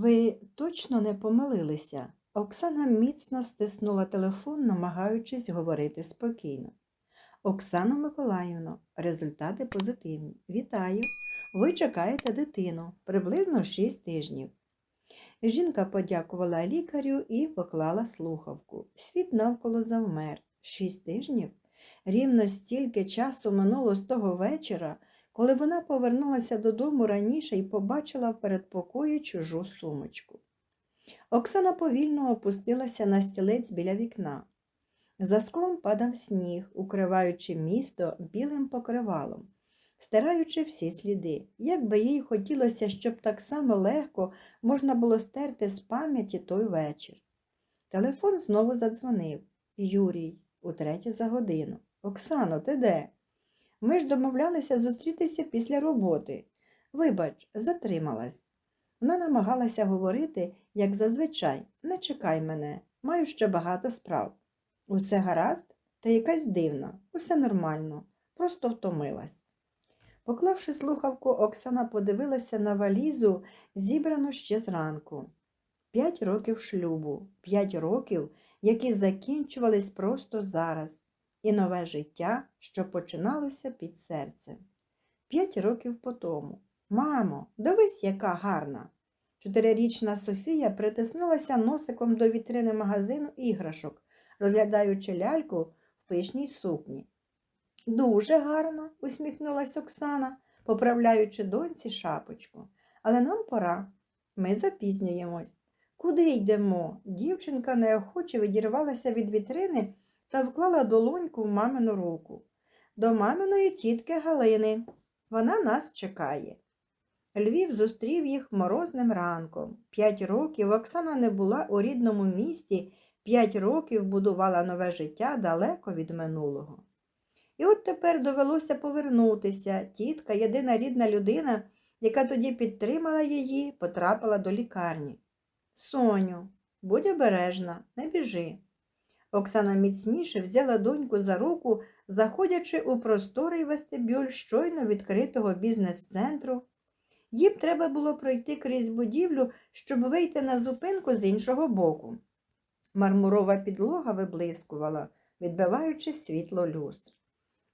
Ви точно не помилилися? Оксана міцно стиснула телефон, намагаючись говорити спокійно. Оксано Миколаївно, результати позитивні. Вітаю. Ви чекаєте дитину приблизно 6 тижнів. Жінка подякувала лікарю і поклала слухавку. Світ навколо завмер. Шість тижнів? Рівно стільки часу минуло з того вечора, коли вона повернулася додому раніше і побачила в передпокої чужу сумочку. Оксана повільно опустилася на стілець біля вікна. За склом падав сніг, укриваючи місто білим покривалом, стираючи всі сліди. Як би їй хотілося, щоб так само легко можна було стерти з пам'яті той вечір. Телефон знову задзвонив. Юрій, утретє за годину. Оксано, ти де? Ми ж домовлялися зустрітися після роботи. Вибач, затрималась. Вона намагалася говорити, як зазвичай, не чекай мене, маю ще багато справ. Усе гаразд, та якась дивна, усе нормально, просто втомилась. Поклавши слухавку, Оксана подивилася на валізу, зібрану ще зранку. П'ять років шлюбу, п'ять років, які закінчувались просто зараз, і нове життя, що починалося під серцем. П'ять років по тому. Мамо, дивись, яка гарна. Чотирирічна Софія притиснулася носиком до вітрини магазину іграшок, розглядаючи ляльку в пишній сукні. Дуже гарно, усміхнулась Оксана, поправляючи доньці шапочку. Але нам пора. Ми запізнюємось. Куди йдемо? Дівчинка неохоче відірвалася від вітрини та вклала долоньку в мамину руку. До маминої тітки Галини. Вона нас чекає. Львів зустрів їх морозним ранком. П'ять років Оксана не була у рідному місті, п'ять років будувала нове життя далеко від минулого. І от тепер довелося повернутися. Тітка, єдина рідна людина, яка тоді підтримала її, потрапила до лікарні. Соню, будь обережна, не біжи. Оксана міцніше взяла доньку за руку, заходячи у просторий вестибюль щойно відкритого бізнес-центру. Їм треба було пройти крізь будівлю, щоб вийти на зупинку з іншого боку. Мармурова підлога виблискувала, відбиваючи світло люстр.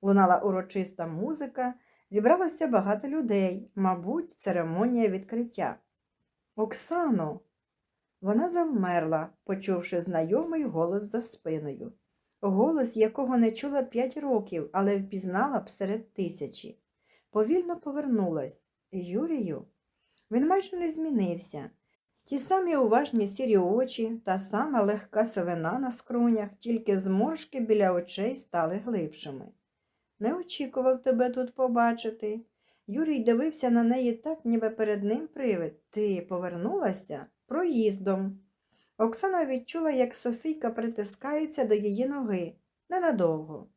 Лунала урочиста музика, зібралося багато людей, мабуть, церемонія відкриття. Оксано. Вона завмерла, почувши знайомий голос за спиною. Голос, якого не чула п'ять років, але впізнала б серед тисячі. Повільно повернулась. Юрію. Він майже не змінився. Ті самі уважні сірі очі, та сама легка сивина на скронях, тільки зморшки біля очей стали глибшими. Не очікував тебе тут побачити. Юрій дивився на неї так, ніби перед ним привид. Ти повернулася проїздом. Оксана відчула, як Софійка притискається до її ноги ненадовго.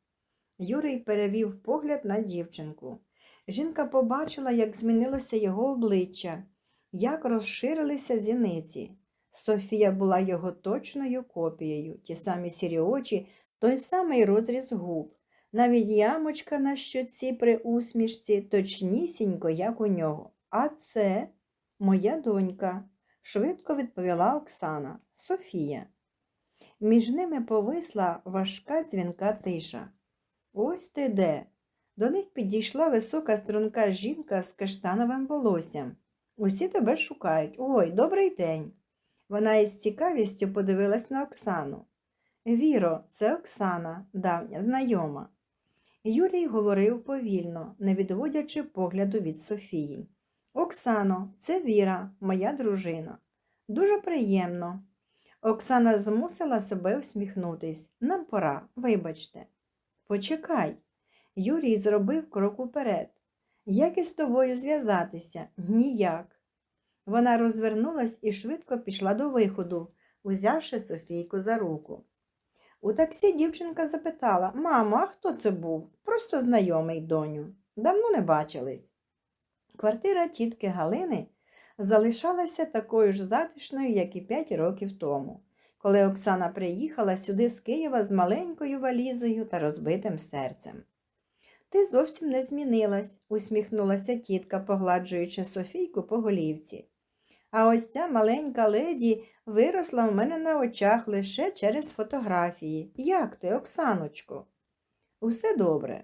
Юрій перевів погляд на дівчинку. Жінка побачила, як змінилося його обличчя, як розширилися зіниці. Софія була його точною копією, ті самі сірі очі, той самий розріз губ, навіть ямочка на щоці при усмішці, точнісінько, як у нього. А це моя донька, швидко відповіла Оксана, Софія. Між ними повисла важка дзвінка тиша. Ось ти де. До них підійшла висока струнка жінка з каштановим волоссям. Усі тебе шукають. Ой, добрий день. Вона із цікавістю подивилась на Оксану. Віро, це Оксана, давня знайома. Юрій говорив повільно, не відводячи погляду від Софії. Оксано, це Віра, моя дружина. Дуже приємно. Оксана змусила себе усміхнутись. Нам пора, вибачте. Почекай. Юрій зробив крок уперед. Як із тобою зв'язатися? Ніяк. Вона розвернулась і швидко пішла до виходу, узявши Софійку за руку. У таксі дівчинка запитала Мамо, а хто це був? Просто знайомий доню. Давно не бачились. Квартира тітки Галини залишалася такою ж затишною, як і п'ять років тому, коли Оксана приїхала сюди з Києва з маленькою валізою та розбитим серцем. Ти зовсім не змінилась, усміхнулася тітка, погладжуючи Софійку по голівці. А ось ця маленька леді виросла в мене на очах лише через фотографії. Як ти, Оксаночко? Усе добре.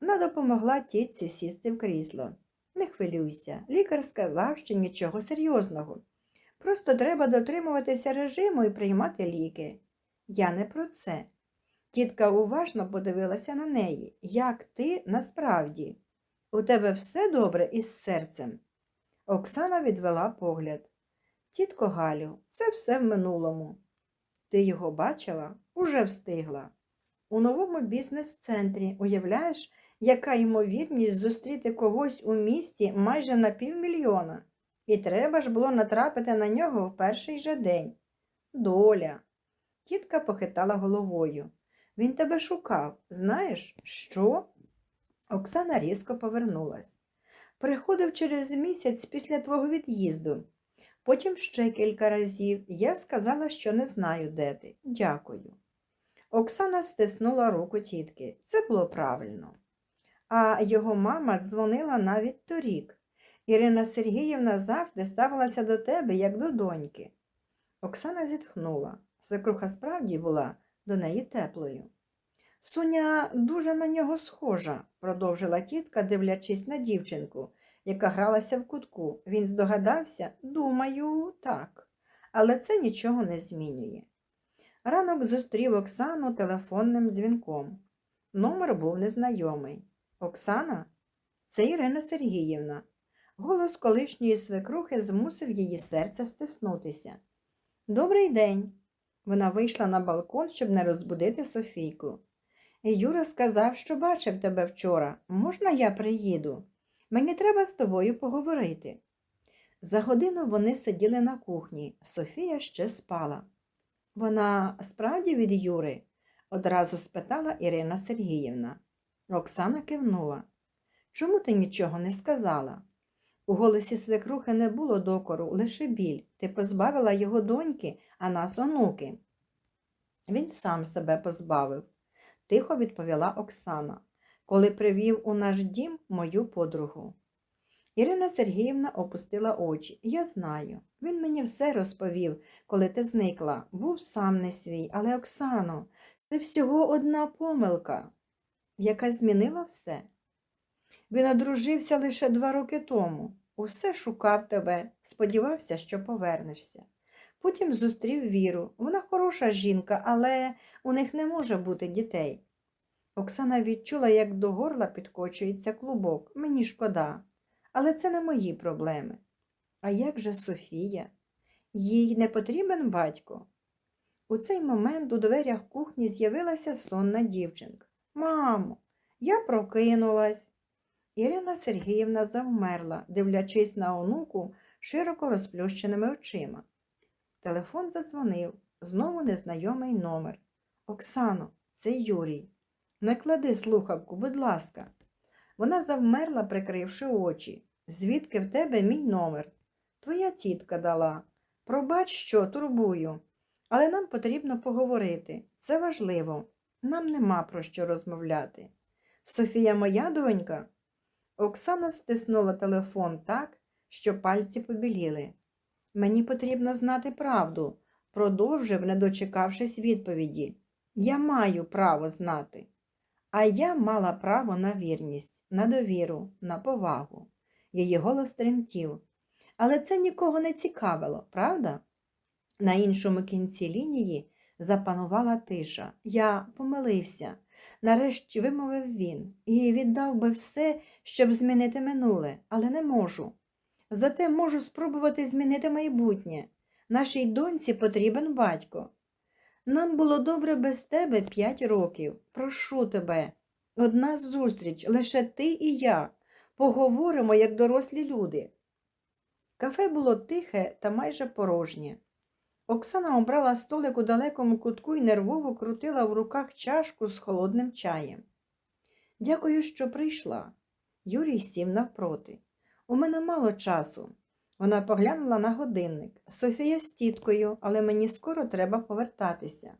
Вона допомогла тітці сісти в крісло. Не хвилюйся, лікар сказав, що нічого серйозного. Просто треба дотримуватися режиму і приймати ліки. Я не про це. Тітка уважно подивилася на неї. Як ти насправді? У тебе все добре із серцем? Оксана відвела погляд. Тітко Галю, це все в минулому. Ти його бачила? Уже встигла. У новому бізнес-центрі, уявляєш, яка ймовірність зустріти когось у місті майже на півмільйона. І треба ж було натрапити на нього в перший же день. Доля. Тітка похитала головою. Він тебе шукав. Знаєш, що? Оксана різко повернулась. Приходив через місяць після твого від'їзду. Потім ще кілька разів я сказала, що не знаю, де ти. Дякую. Оксана стиснула руку тітки. Це було правильно. А його мама дзвонила навіть торік. Ірина Сергіївна завжди ставилася до тебе, як до доньки. Оксана зітхнула. Свекруха справді була до неї теплою. Соня дуже на нього схожа, продовжила тітка, дивлячись на дівчинку, яка гралася в кутку. Він здогадався, думаю, так, але це нічого не змінює. Ранок зустрів Оксану телефонним дзвінком. Номер був незнайомий. Оксана? Це Ірина Сергіївна. Голос колишньої свекрухи змусив її серце стиснутися. Добрий день. Вона вийшла на балкон, щоб не розбудити Софійку. Юра сказав, що бачив тебе вчора. Можна я приїду? Мені треба з тобою поговорити. За годину вони сиділи на кухні. Софія ще спала. Вона справді від Юри? одразу спитала Ірина Сергіївна. Оксана кивнула. Чому ти нічого не сказала? У голосі свекрухи не було докору, лише біль. Ти позбавила його доньки, а нас онуки. Він сам себе позбавив, тихо відповіла Оксана, коли привів у наш дім мою подругу. Ірина Сергіївна опустила очі. Я знаю. Він мені все розповів, коли ти зникла. Був сам не свій, але Оксано, це всього одна помилка, яка змінила все. Він одружився лише два роки тому. Усе шукав тебе, сподівався, що повернешся. Потім зустрів Віру. Вона хороша жінка, але у них не може бути дітей. Оксана відчула, як до горла підкочується клубок. Мені шкода. Але це не мої проблеми. А як же Софія? Їй не потрібен батько? У цей момент у дверях кухні з'явилася сонна дівчинка. Мамо, я прокинулась. Ірина Сергіївна завмерла, дивлячись на онуку широко розплющеними очима. Телефон задзвонив, знову незнайомий номер. Оксано, це Юрій. Не клади слухавку, будь ласка. Вона завмерла, прикривши очі. Звідки в тебе мій номер? Твоя тітка дала. Пробач, що турбую. Але нам потрібно поговорити. Це важливо. Нам нема про що розмовляти. Софія моя донька. Оксана стиснула телефон так, що пальці побіліли. Мені потрібно знати правду, продовжив, не дочекавшись відповіді. Я маю право знати. А я мала право на вірність, на довіру, на повагу. Її голос тремтів. Але це нікого не цікавило, правда? На іншому кінці лінії запанувала тиша. Я помилився. Нарешті вимовив він і віддав би все, щоб змінити минуле, але не можу. Зате можу спробувати змінити майбутнє. Нашій доньці потрібен батько. Нам було добре без тебе п'ять років. Прошу тебе. Одна зустріч, лише ти і я. Поговоримо, як дорослі люди. Кафе було тихе та майже порожнє. Оксана обрала столик у далекому кутку і нервово крутила в руках чашку з холодним чаєм. Дякую, що прийшла. Юрій сів навпроти. У мене мало часу. Вона поглянула на годинник. Софія з тіткою, але мені скоро треба повертатися.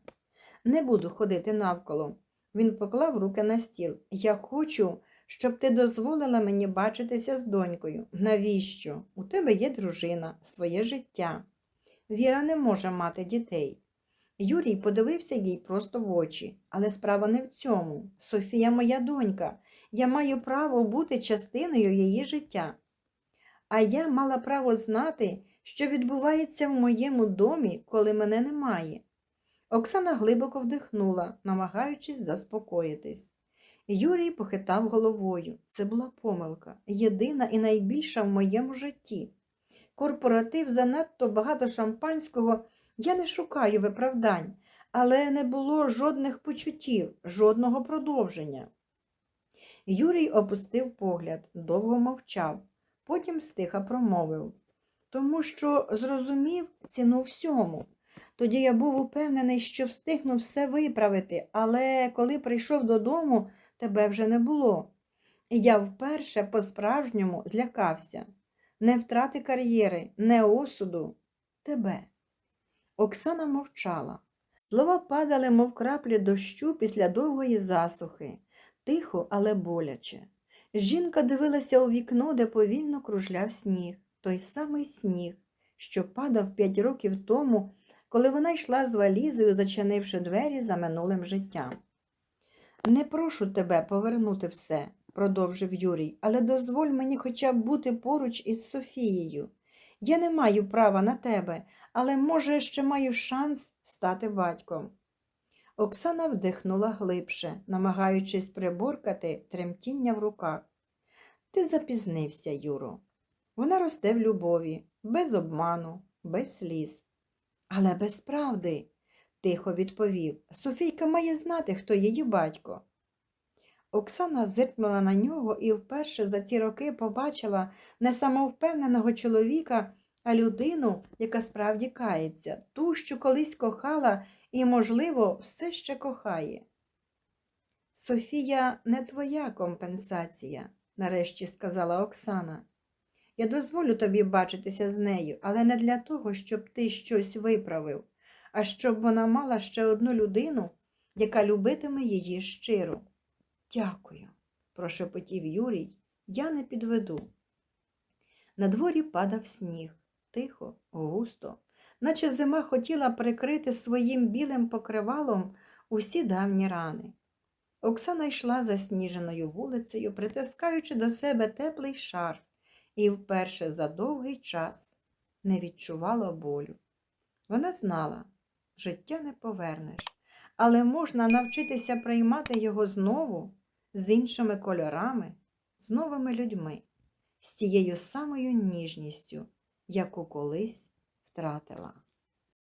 Не буду ходити навколо. Він поклав руки на стіл. Я хочу, щоб ти дозволила мені бачитися з донькою. Навіщо? У тебе є дружина, своє життя. Віра не може мати дітей. Юрій подивився їй просто в очі, але справа не в цьому. Софія моя донька. Я маю право бути частиною її життя. А я мала право знати, що відбувається в моєму домі, коли мене немає. Оксана глибоко вдихнула, намагаючись заспокоїтись. Юрій похитав головою. Це була помилка, єдина і найбільша в моєму житті. Корпоратив занадто багато шампанського, я не шукаю виправдань, але не було жодних почуттів, жодного продовження. Юрій опустив погляд, довго мовчав, потім стиха промовив. Тому що зрозумів ціну всьому. Тоді я був упевнений, що встигну все виправити, але коли прийшов додому, тебе вже не було. Я вперше по-справжньому злякався. Не втрати кар'єри, не осуду, тебе. Оксана мовчала. Слова падали, мов краплі дощу після довгої засухи, тихо, але боляче. Жінка дивилася у вікно, де повільно кружляв сніг, той самий сніг, що падав п'ять років тому, коли вона йшла з валізою, зачинивши двері за минулим життям. Не прошу тебе повернути все, продовжив Юрій, але дозволь мені хоча б бути поруч із Софією. Я не маю права на тебе, але, може, ще маю шанс стати батьком. Оксана вдихнула глибше, намагаючись приборкати тремтіння в руках. Ти запізнився, Юро. Вона росте в любові, без обману, без сліз. Але без правди, тихо відповів. Софійка має знати, хто її батько. Оксана зиркнула на нього і вперше за ці роки побачила не самовпевненого чоловіка, а людину, яка справді кається, ту, що колись кохала і, можливо, все ще кохає. Софія не твоя компенсація, нарешті сказала Оксана. Я дозволю тобі бачитися з нею, але не для того, щоб ти щось виправив, а щоб вона мала ще одну людину, яка любитиме її щиро. Дякую, прошепотів Юрій, я не підведу. На дворі падав сніг, тихо, густо, наче зима хотіла прикрити своїм білим покривалом усі давні рани. Оксана йшла засніженою вулицею, притискаючи до себе теплий шарф, і вперше за довгий час не відчувала болю. Вона знала, життя не повернеш, але можна навчитися приймати його знову з іншими кольорами, з новими людьми, з тією самою ніжністю, яку колись втратила.